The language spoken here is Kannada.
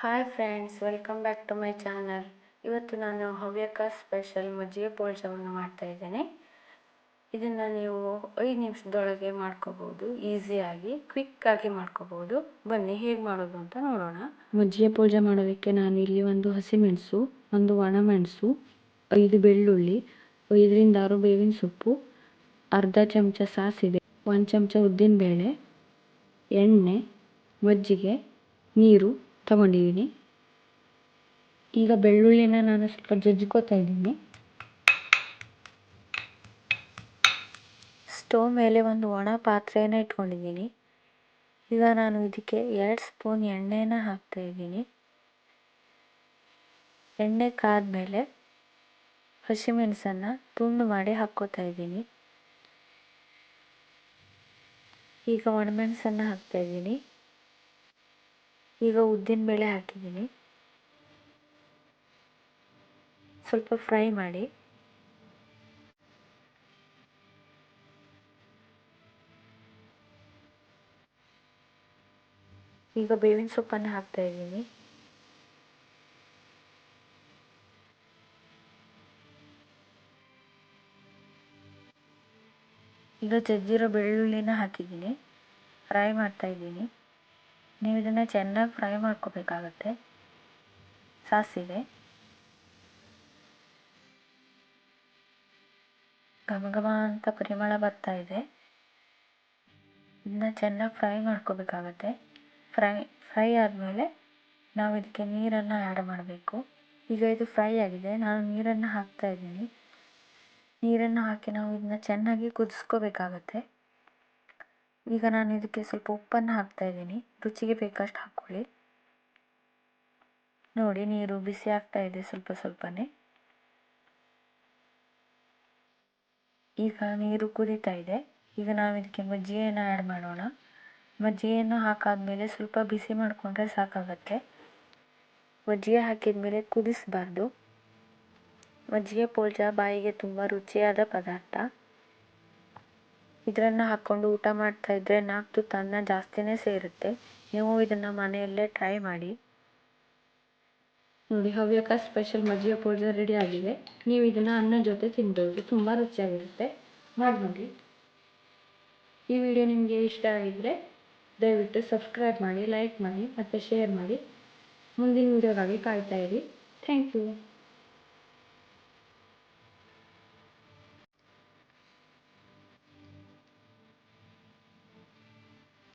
Hi friends welcome back to my channel ಇವತ್ತು ನಾನು ಹವ್ಯಕ ಸ್ಪೆಷಲ್ ಮಜ್ಜಿಗೆ ಮಾಡ್ತಾ ಮಾಡ್ತಾಯಿದ್ದೇನೆ ಇದನ್ನು ನೀವು ಐದು ನಿಮಿಷದೊಳಗೆ ಮಾಡ್ಕೋಬೋದು ಈಸಿಯಾಗಿ ಕ್ವಿಕ್ಕಾಗಿ ಮಾಡ್ಕೋಬೋದು ಬನ್ನಿ, ಹೇಗೆ ಮಾಡೋದು ಅಂತ ನೋಡೋಣ. ಮಜ್ಜಿಗೆ ಪೋಳ್ಜ ಮಾಡೋದಕ್ಕೆ ನಾನು ಇಲ್ಲಿ ಒಂದು ಹಸಿಮೆಣಸು, ಒಂದು ಒಣಮೆಣಸು, ಐದು ಬೆಳ್ಳುಳ್ಳಿ, ಐದರಿಂದ ಆರು ಬೇವಿನ ಸೊಪ್ಪು, ಅರ್ಧ ಚಮಚ ಸಾಸಿವೆ, ಒಂದು ಚಮಚ ಉದ್ದಿನಬೇಳೆ, ಎಣ್ಣೆ, ಮಜ್ಜಿಗೆ, ನೀರು ತಗೊಂಡಿದ್ದೀನಿ ಈಗ ಬೆಳ್ಳುಳ್ಳಿನ ನಾನು ಸ್ವಲ್ಪ ಜಜ್ಕೋತಾ ಇದ್ದೀನಿ. ಸ್ಟೋವ್ ಮೇಲೆ ಒಂದು ಒಣ ಪಾತ್ರೆಯನ್ನು ಇಟ್ಕೊಂಡಿದ್ದೀನಿ. ಈಗ ನಾನು ಇದಕ್ಕೆ ಎರಡು ಸ್ಪೂನ್ ಎಣ್ಣೆನ ಹಾಕ್ತಾ ಇದ್ದೀನಿ. ಎಣ್ಣೆ ಕಾದ್ಮೇಲೆ ಹಸಿಮೆಣಸನ್ನು ತುಂಡು ಮಾಡಿ ಹಾಕ್ಕೋತಾ ಇದ್ದೀನಿ. ಈಗ ಒಣಮೆಣಸನ್ನು ಹಾಕ್ತಾ ಇದ್ದೀನಿ. ಈಗ ಉದ್ದಿನ ಬೇಳೆ ಹಾಕಿದ್ದೀನಿ. ಸ್ವಲ್ಪ ಫ್ರೈ ಮಾಡಿ. ಈಗ ಬೇವಿನ ಸೊಪ್ಪನ್ನು ಹಾಕ್ತಾ ಇದ್ದೀನಿ. ಈಗ ಜಜ್ಜಿರೋ ಬೆಳ್ಳುಳ್ಳಿನ ಹಾಕಿದ್ದೀನಿ. ಫ್ರೈ ಮಾಡ್ತಾ ಇದ್ದೀನಿ. ನೀವು ಇದನ್ನು ಚೆನ್ನಾಗಿ ಫ್ರೈ ಮಾಡ್ಕೋಬೇಕಾಗತ್ತೆ. ಸಾಸಿವೆ. ಘಮ ಘಮ ಅಂತ ಪರಿಮಳ ಬರ್ತಾ ಇದೆ. ಇದನ್ನ ಚೆನ್ನಾಗಿ ಫ್ರೈ ಮಾಡ್ಕೋಬೇಕಾಗತ್ತೆ. ಫ್ರೈ ಫ್ರೈ ಆದಮೇಲೆ ನಾವು ಇದಕ್ಕೆ ನೀರನ್ನು ಆ್ಯಡ್ ಮಾಡಬೇಕು. ಈಗ ಇದು ಫ್ರೈ ಆಗಿದೆ. ನಾನು ನೀರನ್ನು ಹಾಕ್ತಾ ಇದ್ದೀನಿ. ನೀರನ್ನು ಹಾಕಿ ನಾವು ಇದನ್ನ ಚೆನ್ನಾಗಿ ಕುದಿಸ್ಕೋಬೇಕಾಗತ್ತೆ. ಈಗ ನಾನು ಇದಕ್ಕೆ ಸ್ವಲ್ಪ ಉಪ್ಪನ್ನು ಹಾಕ್ತಾ ಇದ್ದೀನಿ. ರುಚಿಗೆ ಬೇಕಷ್ಟು ಹಾಕ್ಕೊಳ್ಳಿ. ನೋಡಿ, ನೀರು ಬಿಸಿ ಆಗ್ತಾ ಇದೆ ಸ್ವಲ್ಪ ಸ್ವಲ್ಪನೇ. ಈಗ ನೀರು ಕುದೀತಾ ಇದೆ. ಈಗ ನಾವು ಇದಕ್ಕೆ ಮಜ್ಜಿಗೆಯನ್ನು ಆ್ಯಡ್ ಮಾಡೋಣ. ಮಜ್ಜಿಗೆಯನ್ನು ಹಾಕಾದ್ಮೇಲೆ ಸ್ವಲ್ಪ ಬಿಸಿ ಮಾಡಿಕೊಂಡ್ರೆ ಸಾಕಾಗತ್ತೆ. ಮಜ್ಜಿಗೆ ಹಾಕಿದ ಮೇಲೆ ಕುದಿಸಬಾರ್ದು. ಮಜ್ಜಿಗೆ ಪೋಳ್ಜ ಬಾಯಿಗೆ ತುಂಬ ರುಚಿಯಾದ ಪದಾರ್ಥ. ಇದನ್ನು ಹಾಕ್ಕೊಂಡು ಊಟ ಮಾಡ್ತಾ ಇದ್ದರೆ ನಾಲ್ಕು ತುತ್ತು ಅನ್ನ ಜಾಸ್ತಿನೇ ಸೇರುತ್ತೆ. ನೀವು ಇದನ್ನು ಮನೆಯಲ್ಲೇ ಟ್ರೈ ಮಾಡಿ. ನೋಡಿ, ಹವ್ಯಕ ಸ್ಪೆಷಲ್ ಮಜ್ಜಿಗೆ ಪೂಜೆ ರೆಡಿ ಆಗಿದೆ. ನೀವು ಇದನ್ನು ಅನ್ನ ಜೊತೆ ತಿನ್ಬೋದು. ತುಂಬ ರುಚಿಯಾಗಿರುತ್ತೆ. ಮಾಡಿ ನೋಡಿ ಈ ವಿಡಿಯೋ ನಿಮಗೆ ಇಷ್ಟ ಆಗಿದ್ದರೆ ದಯವಿಟ್ಟು ಸಬ್ಸ್ಕ್ರೈಬ್ ಮಾಡಿ ಲೈಕ್ ಮಾಡಿ ಮತ್ತು ಶೇರ್ ಮಾಡಿ. ಮುಂದಿನ ವಿಡಿಯೋಗಾಗಿ ಕಾಯ್ತಾ ಇರಿ. Thank you